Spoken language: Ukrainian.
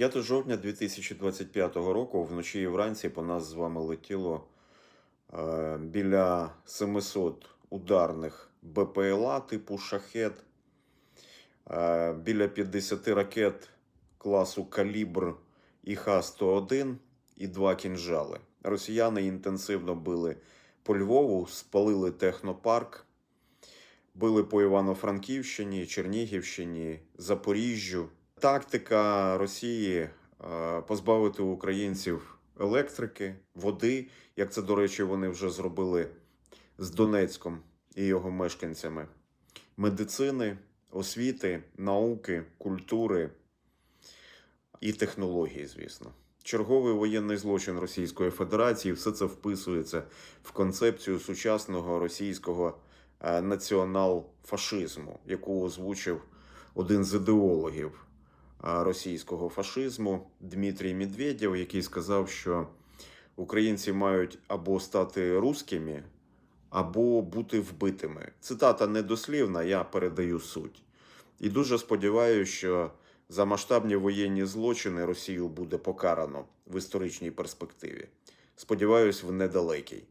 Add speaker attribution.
Speaker 1: 5 жовтня 2025 року вночі і вранці по нас з вами летіло е, біля 700 ударних БПЛА типу шахет, е, біля 50 ракет класу калібр і Х-101 і два кінжали. Росіяни інтенсивно били по Львову, спалили технопарк, били по Івано-Франківщині, Чернігівщині, Запоріжжю. Тактика Росії е, позбавити українців електрики, води, як це, до речі, вони вже зробили з Донецьком і його мешканцями, медицини, освіти, науки, культури і технології, звісно. Черговий воєнний злочин Російської Федерації все це вписується в концепцію сучасного російського е, націонал-фашизму, яку озвучив один з ідеологів російського фашизму Дмитрій Медведєв, який сказав, що українці мають або стати русскими, або бути вбитими. Цитата недослівна, я передаю суть. І дуже сподіваюся, що за масштабні воєнні злочини Росію буде покарано в історичній перспективі. Сподіваюсь, в недалекій.